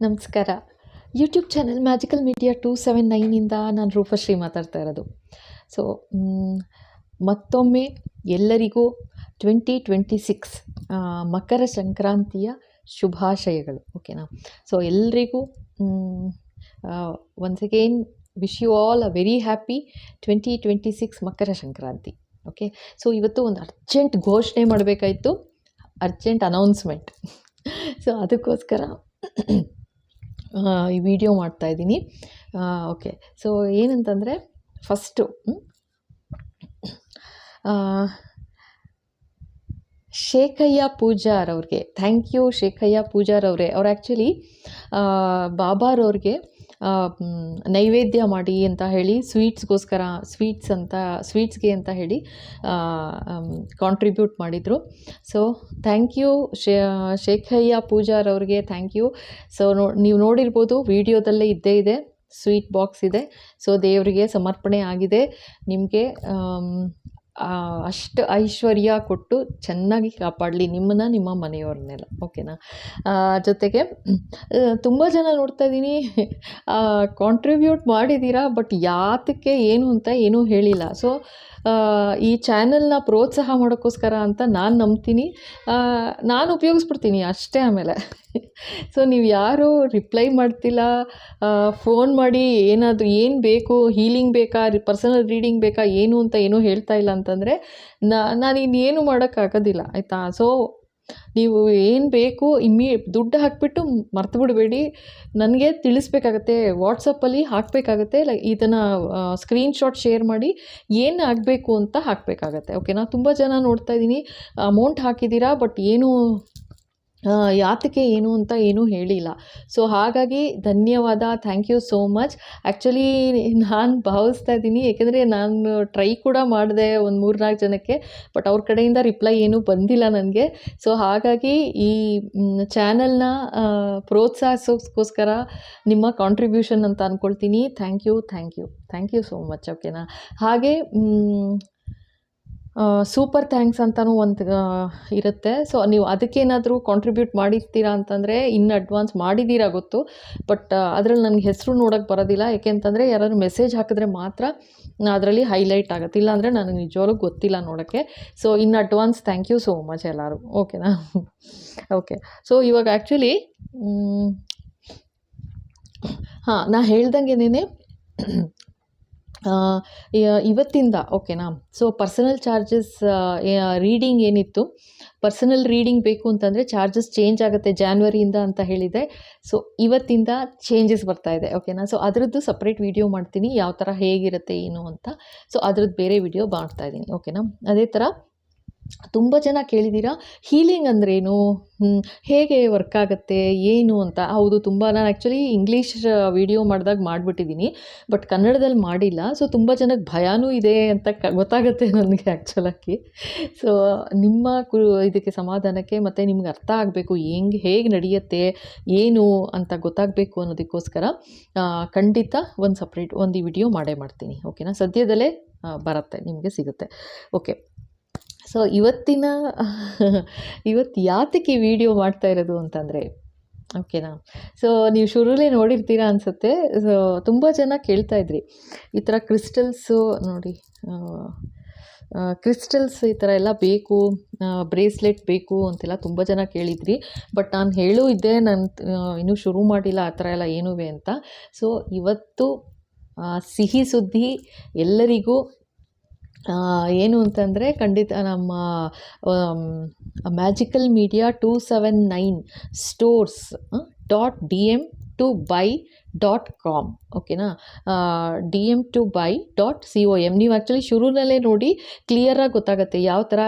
ನಮಸ್ಕಾರ. YouTube channel magical media two seven ನೈನಿಂದ ನಾನು ರೂಪಶ್ರೀ ಮಾತಾಡ್ತಾ ಇರೋದು. ಸೊ ಮತ್ತೊಮ್ಮೆ ಎಲ್ಲರಿಗೂ ಟ್ವೆಂಟಿ ಟ್ವೆಂಟಿ ಸಿಕ್ಸ್ ಮಕರ ಸಂಕ್ರಾಂತಿಯ ಶುಭಾಶಯಗಳು ಓಕೆನಾ ಸೊ ಎಲ್ರಿಗೂ once again wish you all a very happy twenty twenty six Makara Sankranti okay so ಇವತ್ತು ಒಂದು ಅರ್ಜೆಂಟ್ ಘೋಷಣೆ ಮಾಡಬೇಕಾಯಿತು ಅರ್ಜೆಂಟ್ ಅನೌನ್ಸ್ಮೆಂಟ್ ಸೊ ಅದಕ್ಕೋಸ್ಕರ ಈ ವಿಡಿಯೋ ಮಾಡ್ತಾಯಿದ್ದೀನಿ ಓಕೆ ಸೊ ಏನಂತಂದರೆ ಫಸ್ಟು ಶೇಖಯ್ಯ ಪೂಜಾರ್ ಅವ್ರಿಗೆ ಥ್ಯಾಂಕ್ ಯು ಶೇಖಯ್ಯ ಪೂಜಾರ್ ಅವರೇ. ಅವ್ರು ಆ್ಯಕ್ಚುಲಿ ಬಾಬಾರವ್ರಿಗೆ ನೈವೇದ್ಯ ಮಾಡಿ ಅಂತ ಹೇಳಿ ಸ್ವೀಟ್ಸ್ಗೋಸ್ಕರ, ಸ್ವೀಟ್ಸ್ ಅಂತ, ಸ್ವೀಟ್ಸ್ಗೆ ಅಂತ ಹೇಳಿ ಕಾಂಟ್ರಿಬ್ಯೂಟ್ ಮಾಡಿದರು. So thank you Shekhayya Pujar ಅವ್ರಿಗೆ ಥ್ಯಾಂಕ್ ಯು ಸೊ ನೋ, ನೀವು ನೋಡಿರ್ಬೋದು, ವಿಡಿಯೋದಲ್ಲೇ ಇದ್ದೇ ಇದೆ, ಸ್ವೀಟ್ ಬಾಕ್ಸ್ ಇದೆ. ಸೊ ದೇವರಿಗೆ ಸಮರ್ಪಣೆ ಆಗಿದೆ. ನಿಮಗೆ ಅಷ್ಟು ಐಶ್ವರ್ಯ ಕೊಟ್ಟು ಚೆನ್ನಾಗಿ ಕಾಪಾಡಲಿ ನಿಮ್ಮನ್ನ ನಿಮ್ಮ ಮನೆಯವ್ರನ್ನೆಲ್ಲ. ಓಕೆನಾ ಜೊತೆಗೆ ತುಂಬ ಜನ ನೋಡ್ತಾ ಇದ್ದೀನಿ ಕಾಂಟ್ರಿಬ್ಯೂಟ್ ಮಾಡಿದ್ದೀರಾ ಬಟ್ ಯಾತಕ್ಕೆ ಏನು ಅಂತ ಏನೂ ಹೇಳಿಲ್ಲ. ಸೊ ಈ ಚಾನೆಲ್ನ ಪ್ರೋತ್ಸಾಹ ಮಾಡೋಕ್ಕೋಸ್ಕರ ಅಂತ ನಾನು ನಂಬ್ತೀನಿ. ನಾನು ಉಪಯೋಗಿಸ್ಬಿಡ್ತೀನಿ ಅಷ್ಟೇ ಆಮೇಲೆ. ಸೊ ನೀವು ಯಾರು ರಿಪ್ಲೈ ಮಾಡ್ತಿಲ್ಲ ಫೋನ್ ಮಾಡಿ ಏನಾದರೂ ಏನು ಬೇಕು ಹೀಲಿಂಗ್ ಬೇಕಾ ಪರ್ಸನಲ್ ರೀಡಿಂಗ್ ಬೇಕಾ, ಏನು ಅಂತ ಏನೂ ಹೇಳ್ತಾ ಇಲ್ಲ ಅಂತಂದರೆ ನಾನು ಇನ್ನೇನು ಮಾಡೋಕ್ಕಾಗೋದಿಲ್ಲ ಆಯಿತಾ? ಸೊ ನೀವು ಏನು ಬೇಕು, ಇಮ್ಮಿ, ದುಡ್ಡು ಹಾಕಿಬಿಟ್ಟು ಮರ್ತು ಬಿಡಬೇಡಿ. ನನಗೆ ತಿಳಿಸ್ಬೇಕಾಗತ್ತೆ ವಾಟ್ಸಪ್ಪಲ್ಲಿ ಹಾಕಬೇಕಾಗತ್ತೆ, ಲೈ, ಇದನ್ನು ಸ್ಕ್ರೀನ್ಶಾಟ್ ಶೇರ್ ಮಾಡಿ ಏನು ಆಗಬೇಕು ಅಂತ ಹಾಕಬೇಕಾಗತ್ತೆ ಓಕೆನಾ ತುಂಬ ಜನ ನೋಡ್ತಾ ಇದ್ದೀನಿ ಅಮೌಂಟ್ ಹಾಕಿದ್ದೀರಾ ಬಟ್ ಏನು ಯಾತಕ್ಕೆ ಏನು ಅಂತ ಏನೂ ಹೇಳಿಲ್ಲ. ಸೊ ಹಾಗಾಗಿ ಧನ್ಯವಾದ thank you so much actually ನಾನು ಭಾವಿಸ್ತಾ ಇದ್ದೀನಿ, ಏಕೆಂದರೆ ನಾನು ಟ್ರೈ ಕೂಡ ಮಾಡಿದೆ ಒಂದು ಮೂರು ನಾಲ್ಕು ಜನಕ್ಕೆ ಬಟ್ ಅವ್ರ ಕಡೆಯಿಂದ ರಿಪ್ಲೈ ಏನೂ ಬಂದಿಲ್ಲ ನನಗೆ. ಸೊ ಹಾಗಾಗಿ ಈ ಚಾನಲ್ನ ಪ್ರೋತ್ಸಾಹಿಸೋಕ್ಕೋಸ್ಕರ ನಿಮ್ಮ ಕಾಂಟ್ರಿಬ್ಯೂಷನ್ ಅಂತ ಅಂದ್ಕೊಳ್ತೀನಿ thank you thank you thank you so much ಓಕೆನಾ ಹಾಗೆ ಸೂಪರ್ ಥ್ಯಾಂಕ್ಸ್ ಅಂತಲೂ ಒಂದು ಇರುತ್ತೆ. ಸೊ ನೀವು ಅದಕ್ಕೇನಾದರೂ ಕಾಂಟ್ರಿಬ್ಯೂಟ್ ಮಾಡಿರ್ತೀರಾ ಅಂತಂದರೆ ಇನ್ ಅಡ್ವಾನ್ಸ್ ಮಾಡಿದ್ದೀರಾ ಗೊತ್ತು. ಬಟ್ ಅದರಲ್ಲಿ ನನಗೆ ಹೆಸರು ನೋಡೋಕ್ಕೆ ಬರೋದಿಲ್ಲ. ಯಾಕೆಂತಂದರೆ ಯಾರಾದರೂ ಮೆಸೇಜ್ ಹಾಕಿದ್ರೆ ಮಾತ್ರ ಅದರಲ್ಲಿ ಹೈಲೈಟ್ ಆಗುತ್ತೆ. ಇಲ್ಲಾಂದರೆ ನನಗೆ ನಿಜವಾಗ್ಲೂ ಗೊತ್ತಿಲ್ಲ ನೋಡೋಕ್ಕೆ. So in advance thank you so much ಎಲ್ಲರೂ. ಓಕೆನಾ ಓಕೆ ಸೊ ಇವಾಗ ಆ್ಯಕ್ಚುಲಿ ಹಾಂ, ನಾ ಹೇಳ್ದಂಗೆನೇ ಇವತ್ತಿಂದ ಓಕೆನಾ ಸೊ ಪರ್ಸನಲ್ ಚಾರ್ಜಸ್ ರೀಡಿಂಗ್ ಏನಿತ್ತು? ಪರ್ಸನಲ್ ರೀಡಿಂಗ್ ಬೇಕು ಅಂತಂದರೆ ಚಾರ್ಜಸ್ ಚೇಂಜ್ ಆಗುತ್ತೆ ಜಾನ್ವರಿಯಿಂದ ಅಂತ ಹೇಳಿದೆ. ಸೊ ಇವತ್ತಿಂದ ಚೇಂಜಸ್ ಬರ್ತಾ ಇದೆ ಓಕೆನಾ ಸೊ ಅದರದ್ದು ಸಪ್ರೇಟ್ ವಿಡಿಯೋ ಮಾಡ್ತೀನಿ, ಯಾವ ಥರ ಹೇಗಿರುತ್ತೆ, ಏನು ಅಂತ. ಸೊ ಅದ್ರದ್ದು ಬೇರೆ ವಿಡಿಯೋ ಮಾಡ್ತಾ ಇದ್ದೀನಿ ಓಕೆನಾ ಅದೇ ಥರ ತುಂಬ ಜನ ಕೇಳಿದ್ದೀರಾ ಹೀಲಿಂಗ್ ಅಂದ್ರೇನು? ಹೇಗೆ ವರ್ಕ್ ಆಗುತ್ತೆ? ಏನು ಅಂತ? ಹೌದು, ತುಂಬ. ನಾನು ಆ್ಯಕ್ಚುಲಿ ಇಂಗ್ಲೀಷ್ ವಿಡಿಯೋ ಮಾಡಿದಾಗ ಮಾಡಿಬಿಟ್ಟಿದ್ದೀನಿ ಬಟ್ ಕನ್ನಡದಲ್ಲಿ ಮಾಡಿಲ್ಲ. ಸೊ ತುಂಬ ಜನಕ್ಕೆ ಭಯನೂ ಇದೆ ಅಂತ ಕ, ಗೊತ್ತಾಗುತ್ತೆ ನನಗೆ ಆ್ಯಕ್ಚುಲಾಗಿ ಸೊ ನಿಮ್ಮ ಕು, ಇದಕ್ಕೆ ಸಮಾಧಾನಕ್ಕೆ ಮತ್ತು ನಿಮ್ಗೆ ಅರ್ಥ ಆಗಬೇಕು, ಹೆಂಗೆ, ಹೇಗೆ ನಡೆಯುತ್ತೆ, ಏನು ಅಂತ ಗೊತ್ತಾಗಬೇಕು ಅನ್ನೋದಕ್ಕೋಸ್ಕರ ಖಂಡಿತ ಒಂದು ಸಪ್ರೇಟ್ ಒಂದು ವಿಡಿಯೋ ಮಾಡೇ ಮಾಡ್ತೀನಿ. ಓಕೆನಾ ಸದ್ಯದಲ್ಲೇ ಬರುತ್ತೆ, ನಿಮಗೆ ಸಿಗುತ್ತೆ. ಓಕೆ ಸೊ ಇವತ್ತಿನ, ಇವತ್ತು ಯಾತಕ್ಕೆ ಈ ವಿಡಿಯೋ ಮಾಡ್ತಾ ಇರೋದು ಅಂತಂದರೆ ಓಕೆನಾ ಸೊ ನೀವು ಶುರುಲೇ ನೋಡಿರ್ತೀರಾ ಅನಿಸುತ್ತೆ. ಸೊ ತುಂಬ ಜನ ಕೇಳ್ತಾ ಇದ್ರಿ. ಈ ಥರ ಕ್ರಿಸ್ಟಲ್ಸು ನೋಡಿ ಕ್ರಿಸ್ಟಲ್ಸ್ ಈ ಥರ ಎಲ್ಲ ಬೇಕು ಬ್ರೇಸ್ಲೆಟ್ ಬೇಕು ಅಂತೆಲ್ಲ ತುಂಬ ಜನ ಕೇಳಿದ್ರಿ. ಬಟ್ ನಾನು ಹೇಳೂ ಇದ್ದೆ ನಾನು ಇನ್ನೂ ಶುರು ಮಾಡಿಲ್ಲ, ಆ ಥರ ಎಲ್ಲ ಏನೂ ಅಂತ. ಸೊ ಇವತ್ತು ಸಿಹಿ ಸುದ್ದಿ ಎಲ್ಲರಿಗೂ ಏನು ಅಂತಂದರೆ ಖಂಡಿತ ನಮ್ಮ magical media two seven nine stores dot D M to buy dot com ಓಕೆನಾ D M to buy dot C O M ನೀವು ಆ್ಯಕ್ಚುಲಿ ಶುರುನಲ್ಲೇ ನೋಡಿ ಕ್ಲಿಯರಾಗಿ ಗೊತ್ತಾಗುತ್ತೆ ಯಾವ ಥರ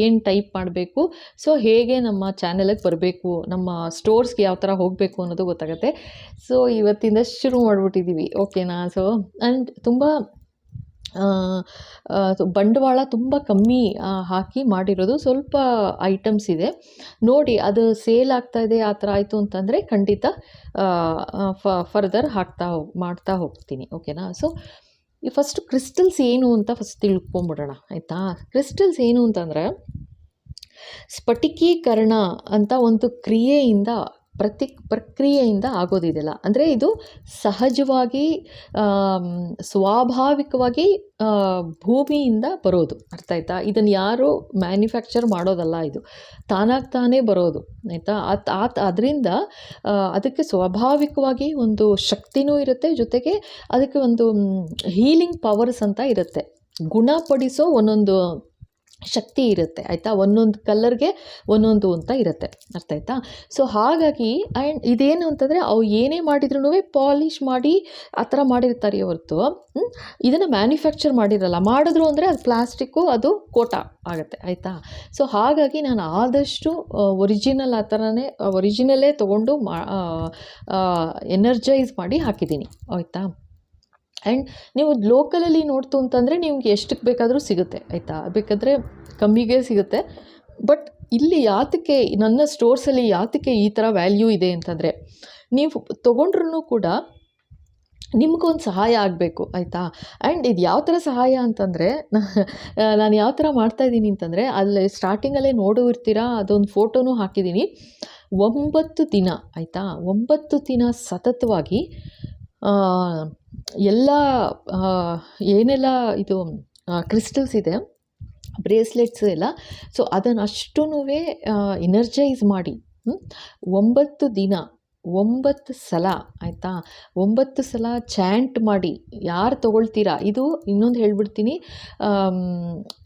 ಏನು ಟೈಪ್ ಮಾಡಬೇಕು. ಸೊ ಹೇಗೆ ನಮ್ಮ ಚಾನಲಿಗೆ ಬರಬೇಕು, ನಮ್ಮ ಸ್ಟೋರ್ಸ್ಗೆ ಯಾವ ಥರ ಹೋಗಬೇಕು ಅನ್ನೋದು ಗೊತ್ತಾಗುತ್ತೆ. ಸೊ ಇವತ್ತಿಂದ ಶುರು ಮಾಡಿಬಿಟ್ಟಿದ್ದೀವಿ ಓಕೆನಾ ಸೊ ಆ್ಯಂಡ್ ತುಂಬ ಬಂಡವಾಳ ತುಂಬ ಕಮ್ಮಿ ಹಾಕಿ ಮಾಡಿರೋದು. ಸ್ವಲ್ಪ ಐಟಮ್ಸ್ ಇದೆ. ನೋಡಿ, ಅದು ಸೇಲ್ ಆಗ್ತಾ ಇದೆ, ಆ ಥರ ಆಯಿತು ಅಂತಂದರೆ ಖಂಡಿತ ಫರ್ದರ್ ಹಾಕ್ತಾ ಹೋಗಿ, ಮಾಡ್ತಾ ಹೋಗ್ತೀನಿ. ಓಕೆನಾ? ಸೊ, ಈ ಫಸ್ಟ್ ಕ್ರಿಸ್ಟಲ್ಸ್ ಏನು ಅಂತ ಫಸ್ಟ್ ತಿಳ್ಕೊಂಬಿಡೋಣ, ಆಯಿತಾ? ಕ್ರಿಸ್ಟಲ್ಸ್ ಏನು ಅಂತಂದರೆ ಸ್ಫಟಿಕೀಕರಣ ಅಂತ ಒಂದು ಕ್ರಿಯೆಯಿಂದ ಪ್ರತಿ, ಪ್ರಕ್ರಿಯೆಯಿಂದ ಆಗೋದಿದೆಯಲ್ಲ. ಅಂದರೆ ಇದು ಸಹಜವಾಗಿ ಸ್ವಾಭಾವಿಕವಾಗಿ ಭೂಮಿಯಿಂದ ಬರೋದು. ಅರ್ಥ ಆಯ್ತಾ? ಇದನ್ನು ಯಾರು ಮ್ಯಾನುಫ್ಯಾಕ್ಚರ್ ಮಾಡೋದಲ್ಲ ಇದು. ತಾನಾಗಿ ತಾನೇ ಬರೋದು. ಆಯಿತಾ? ಅತ್ ಆತ್, ಅದರಿಂದ ಅದಕ್ಕೆ ಸ್ವಾಭಾವಿಕವಾಗಿ ಒಂದು ಶಕ್ತಿನೂ ಇರುತ್ತೆ. ಜೊತೆಗೆ ಅದಕ್ಕೆ ಒಂದು ಹೀಲಿಂಗ್ ಪವರ್ಸ್ ಅಂತ ಇರುತ್ತೆ. ಗುಣಪಡಿಸೋ ಒಂದೊಂದು ಶಕ್ತಿ ಇರುತ್ತೆ, ಆಯಿತಾ? ಒಂದೊಂದು ಕಲ್ಲರ್ಗೆ ಒಂದೊಂದು ಅಂತ ಇರುತ್ತೆ, ಅರ್ಥ ಆಯ್ತಾ? ಸೊ ಹಾಗಾಗಿ ಆ್ಯಂಡ್ ಇದೇನು ಅಂತಂದರೆ, ಅವು ಏನೇ ಮಾಡಿದ್ರೂ ಪಾಲಿಷ್ ಮಾಡಿ ಆ ಥರ ಮಾಡಿರ್ತಾರೆ ಹೊರತು. ಇದನ್ನು ಮ್ಯಾನುಫ್ಯಾಕ್ಚರ್ ಮಾಡಿರಲ್ಲ. ಮಾಡಿದ್ರು ಅಂದರೆ ಅದು ಪ್ಲಾಸ್ಟಿಕ್ಕು, ಅದು ಕೋಟ ಆಗುತ್ತೆ, ಆಯಿತಾ? ಸೊ ಹಾಗಾಗಿ ನಾನು ಆದಷ್ಟು ಒರಿಜಿನಲ್ ಆ ಥರನೇ ಒರಿಜಿನಲ್ಲೇ ತೊಗೊಂಡು ಮಾ ಎನರ್ಜೈಸ್ ಮಾಡಿ ಹಾಕಿದ್ದೀನಿ, ಆಯಿತಾ? ಆ್ಯಂಡ್ ನೀವು ಲೋಕಲಲ್ಲಿ ನೋಡ್ತು ಅಂತಂದರೆ ನಿಮ್ಗೆ ಎಷ್ಟಕ್ಕೆ ಬೇಕಾದರೂ ಸಿಗುತ್ತೆ, ಆಯಿತಾ? ಬೇಕಾದರೆ ಕಮ್ಮಿಗೆ ಸಿಗುತ್ತೆ. ಬಟ್ ಇಲ್ಲಿ ಯಾತಕ್ಕೆ, ನನ್ನ ಸ್ಟೋರ್ಸಲ್ಲಿ ಯಾತಕ್ಕೆ ಈ ಥರ ವ್ಯಾಲ್ಯೂ ಇದೆ ಅಂತಂದರೆ, ನೀವು ತೊಗೊಂಡ್ರೂ ಕೂಡ ನಿಮಗೊಂದು ಸಹಾಯ ಆಗಬೇಕು, ಆಯಿತಾ? ಆ್ಯಂಡ್ ಇದು ಯಾವ ಥರ ಸಹಾಯ ಅಂತಂದರೆ, ನಾನು ಯಾವ ಥರ ಮಾಡ್ತಾಯಿದ್ದೀನಿ ಅಂತಂದರೆ, ಅಲ್ಲಿ ಸ್ಟಾರ್ಟಿಂಗಲ್ಲೇ ನೋಡೋ ಇರ್ತೀರಾ, ಅದೊಂದು ಫೋಟೋನೂ ಹಾಕಿದ್ದೀನಿ. ಒಂಬತ್ತು ದಿನ, ಆಯಿತಾ? ಒಂಬತ್ತು ದಿನ ಸತತವಾಗಿ ಎಲ್ಲ ಏನೆಲ್ಲ ಇದು ಕ್ರಿಸ್ಟಲ್ಸ್ ಇದೆ ಬ್ರೇಸ್ಲೆಟ್ಸ್ ಎಲ್ಲ ಸೊ ಅದನ್ನು ಅಷ್ಟೂ ಎನರ್ಜೈಸ್ ಮಾಡಿ? ಒಂಬತ್ತು ದಿನ ಒಂಬತ್ತು ಸಲ, ಆಯಿತಾ? ಒಂಬತ್ತು ಸಲ ಚ್ಯಾಂಟ್ ಮಾಡಿ ಯಾರು ತಗೊಳ್ತೀರಾ? ಇದು ಇನ್ನೊಂದು ಹೇಳ್ಬಿಡ್ತೀನಿ.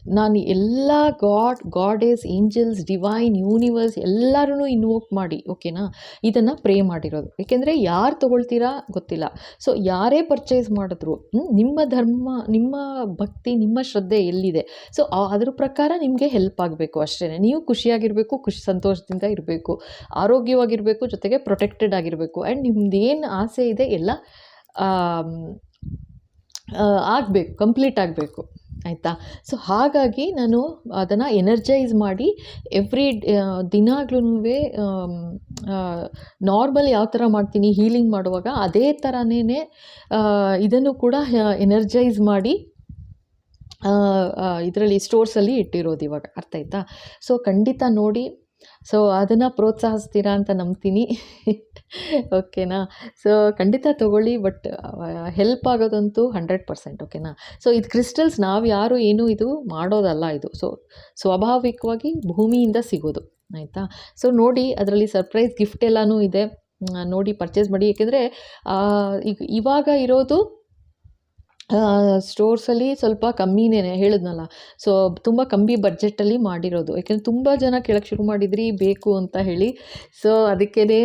ನಾನು ಎಲ್ಲ god, goddess, angels, divine, universe ಎಲ್ಲರೂ ಇನ್ವೋಕ್ ಮಾಡಿ, ಓಕೆನಾ? ಇದನ್ನು ಪ್ರೇ ಮಾಡಿರೋದು. ಏಕೆಂದರೆ ಯಾರು ತೊಗೊಳ್ತೀರಾ ಗೊತ್ತಿಲ್ಲ. ಸೊ, ಯಾರೇ ಪರ್ಚೇಸ್ ಮಾಡಿದ್ರು ನಿಮ್ಮ ಧರ್ಮ, ನಿಮ್ಮ ಭಕ್ತಿ, ನಿಮ್ಮ ಶ್ರದ್ಧೆ ಎಲ್ಲಿದೆ? ಸೊ ಅದ್ರ ಪ್ರಕಾರ ನಿಮಗೆ ಹೆಲ್ಪ್ ಆಗಬೇಕು ಅಷ್ಟೇ ನೀವು ಖುಷಿಯಾಗಿರಬೇಕು, ಖುಷಿ, ಸಂತೋಷದಿಂದ ಇರಬೇಕು, ಆರೋಗ್ಯವಾಗಿರಬೇಕು, ಜೊತೆಗೆ ಪ್ರೊಟೆಕ್ಟೆಡ್ ಆಗಿರಬೇಕು. ಆ್ಯಂಡ್ ನಿಮ್ದು ಏನು ಆಸೆ ಇದೆ ಎಲ್ಲ ಆಗಬೇಕು ಕಂಪ್ಲೀಟ್ ಆಗಬೇಕು. ಆಯಿತಾ? ಸೊ ಹಾಗಾಗಿ ನಾನು ಅದನ್ನು ಎನರ್ಜೈಸ್ ಮಾಡಿ ಎವ್ರಿ ದಿನಾಗ್ಲೂ ನಾರ್ಮಲ್ ಯಾವ ಥರ ಮಾಡ್ತೀನಿ ಹೀಲಿಂಗ್ ಮಾಡುವಾಗ ಅದೇ ಥರನೇ ಇದನ್ನು ಕೂಡ ಎನರ್ಜೈಸ್ ಮಾಡಿ ಇದರಲ್ಲಿ ಸ್ಟೋರ್ಸಲ್ಲಿ ಇಟ್ಟಿರೋದು ಇವಾಗ. ಅರ್ಥ ಆಯ್ತಾ? ಸೊ ಖಂಡಿತ ನೋಡಿ ಸೊ ಅದನ್ನು ಪ್ರೋತ್ಸಾಹಿಸ್ತೀರಾ ಅಂತ ನಂಬ್ತೀನಿ. ಓಕೆನಾ ಸೊ ಖಂಡಿತ ತೊಗೊಳ್ಳಿ ಬಟ್ ಹೆಲ್ಪ್ ಆಗೋದಂತೂ ಹಂಡ್ರೆಡ್ ಪರ್ಸೆಂಟ್ ಓಕೆನಾ ಸೊ ಇದು ಕ್ರಿಸ್ಟಲ್ಸ್ ನಾವು ಯಾರು ಏನೂ ಇದು ಮಾಡೋದಲ್ಲ ಇದು. ಸೊ ಸ್ವಾಭಾವಿಕವಾಗಿ ಭೂಮಿಯಿಂದ ಸಿಗೋದು, ಆಯಿತಾ? ಸೊ ನೋಡಿ, ಅದರಲ್ಲಿ ಸರ್ಪ್ರೈಸ್ ಗಿಫ್ಟ್ ಎಲ್ಲನೂ ಇದೆ. ನೋಡಿ ಪರ್ಚೇಸ್ ಮಾಡಿ. ಏಕೆಂದರೆ ಈಗ ಇವಾಗ ಇರೋದು ಸ್ಟೋರ್ಸಲ್ಲಿ ಸ್ವಲ್ಪ ಕಮ್ಮಿನೇ ಹೇಳಿದ್ನಲ್ಲ. ಸೊ ತುಂಬ ಕಮ್ಮಿ ಬಡ್ಜೆಟಲ್ಲಿ ಮಾಡಿರೋದು. ಯಾಕೆಂದರೆ ತುಂಬ ಜನ ಕೇಳೋಕ್ಕೆ ಶುರು ಮಾಡಿದ್ರಿ, ಬೇಕು ಅಂತ ಹೇಳಿ. ಸೊ ಅದಕ್ಕೇ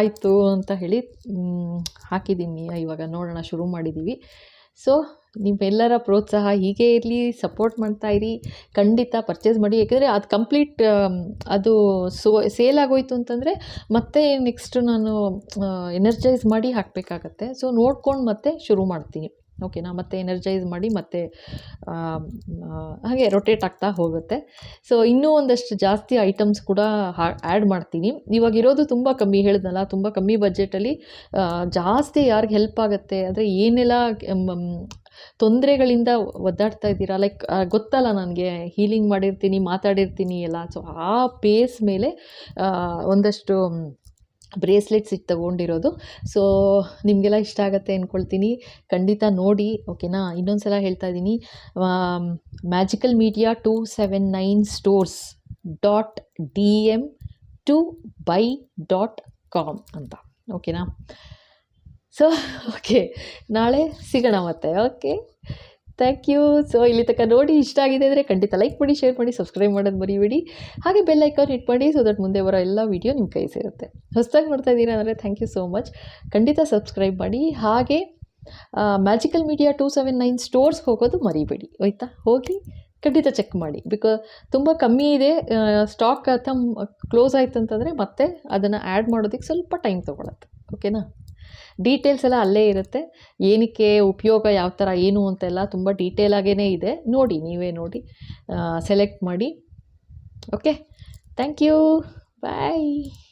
ಆಯಿತು ಅಂತ ಹೇಳಿ ಹಾಕಿದ್ದೀನಿ ಇವಾಗ ನೋಡೋಣ, ಶುರು ಮಾಡಿದ್ದೀವಿ ಸೊ ನಿಮ್ಮೆಲ್ಲರ ಪ್ರೋತ್ಸಾಹ ಹೀಗೆ ಇರಲಿ ಸಪೋರ್ಟ್ ಮಾಡ್ತಾ ಇರಿ. ಖಂಡಿತ ಪರ್ಚೇಸ್ ಮಾಡಿ. ಯಾಕೆಂದರೆ ಅದು ಕಂಪ್ಲೀಟ್ ಅದು ಸೋ ಸೇಲ್ ಆಗೋಯ್ತು ಅಂತಂದರೆ ಮತ್ತೆ ನೆಕ್ಸ್ಟ್ ನಾನು ಎನರ್ಜೈಸ್ ಮಾಡಿ ಹಾಕಬೇಕಾಗತ್ತೆ. ಸೊ ನೋಡ್ಕೊಂಡು ಮತ್ತೆ ಶುರು ಮಾಡ್ತೀನಿ. ಓಕೆನಾ ಮತ್ತೆ ಎನರ್ಜೈಸ್ ಮಾಡಿ ಮತ್ತೆ ಹಾಗೆ ರೊಟೇಟ್ ಆಗ್ತಾ ಹೋಗುತ್ತೆ. ಸೊ ಇನ್ನೂ ಒಂದಷ್ಟು ಜಾಸ್ತಿ ಐಟಮ್ಸ್ ಕೂಡ ಆ್ಯಡ್ ಮಾಡ್ತೀನಿ. ಇವಾಗ ಇರೋದು ತುಂಬ ಕಮ್ಮಿ ಹೇಳಿದ್ನಲ್ಲ, ತುಂಬ ಕಮ್ಮಿ ಬಜೆಟಲ್ಲಿ ಜಾಸ್ತಿ ಯಾರಿಗೆ ಹೆಲ್ಪ್ ಆಗುತ್ತೆ, ಅಂದರೆ ಏನೆಲ್ಲ ತೊಂದರೆಗಳಿಂದ ಒದ್ದಾಡ್ತಾ ಇದ್ದೀರಾ? ಲೈಕ್ ಗೊತ್ತಲ್ಲ ನನಗೆ ಹೀಲಿಂಗ್ ಮಾಡಿರ್ತೀನಿ, ಮಾತಾಡಿರ್ತೀನಿ ಎಲ್ಲ. ಸೊ ಆ ಪೇಸ್ ಮೇಲೆ ಒಂದಷ್ಟು ಬ್ರೇಸ್ಲೆಟ್ಸ್ ಇಟ್ಟು ತಗೊಂಡಿರೋದು. ಸೊ ನಿಮಗೆಲ್ಲ ಇಷ್ಟ ಆಗುತ್ತೆ ಅಂದ್ಕೊಳ್ತೀನಿ ಖಂಡಿತ ನೋಡಿ, ಓಕೆನಾ? ಇನ್ನೊಂದು ಸಲ ಹೇಳ್ತಾ ಇದ್ದೀನಿ magical media two seven nine stores dot D M to buy dot com ಅಂತ. ಓಕೆನಾ? So okay. ನಾಳೆ ಸಿಗೋಣ ಮತ್ತೆ. ಓಕೆ. ಥ್ಯಾಂಕ್ ಯು ಸೊ ಇಲ್ಲಿ ತನಕ ನೋಡಿ ಇಷ್ಟ ಆಗಿದೆ ಅಂದರೆ ಖಂಡಿತ ಲೈಕ್ ಮಾಡಿ ಶೇರ್ ಮಾಡಿ ಸಬ್ಸ್ಕ್ರೈಬ್ ಮಾಡೋದು ಮರಿಬೇಡಿ. ಹಾಗೆ ಬೆಲ್ ಐಕಾನ್ ಹಿಟ್ ಮಾಡಿ ಸೊ ದಟ್ ಮುಂದೆ ಬರೋ ಎಲ್ಲ ವೀಡಿಯೋ ನಿಮ್ಮ ಕೈ ಸೇರುತ್ತೆ. ಹೊಸದಾಗಿ ಮಾಡ್ತಾ ಇದ್ದೀರಾ ಅಂದರೆ ಥ್ಯಾಂಕ್ ಯು ಸೋ ಮಚ್ ಖಂಡಿತ ಸಬ್ಸ್ಕ್ರೈಬ್ ಮಾಡಿ. ಹಾಗೆ magical media two seven nine ಸ್ಟೋರ್ಸ್ಗೆ ಹೋಗೋದು ಮರಿಬೇಡಿ. ಆಯಿತಾ? ಹೋಗಿ ಖಂಡಿತ ಚೆಕ್ ಮಾಡಿ. ಬಿಕಾಸ್ ತುಂಬ ಕಮ್ಮಿ ಇದೆ. ಸ್ಟಾಕ್ ತಮ್ಮ ಕ್ಲೋಸ್ ಆಯಿತು ಅಂತಂದರೆ ಮತ್ತೆ ಅದನ್ನು ಆ್ಯಡ್ ಮಾಡೋದಕ್ಕೆ ಸ್ವಲ್ಪ ಟೈಮ್ ತೊಗೊಳತ್ತೆ. ಓಕೆನಾ ಡೀಟೇಲ್ಸ್ ಎಲ್ಲ ಅಲ್ಲೇ ಇರುತ್ತೆ. ಏನಕ್ಕೆ ಉಪಯೋಗ, ಯಾವ ಥರ, ಏನು ಅಂತೆಲ್ಲ ತುಂಬ ಡೀಟೇಲಾಗೇ ಇದೆ. ನೋಡಿ, ನೀವೇ ನೋಡಿ. ಸೆಲೆಕ್ಟ್ ಮಾಡಿ. Okay thank you bye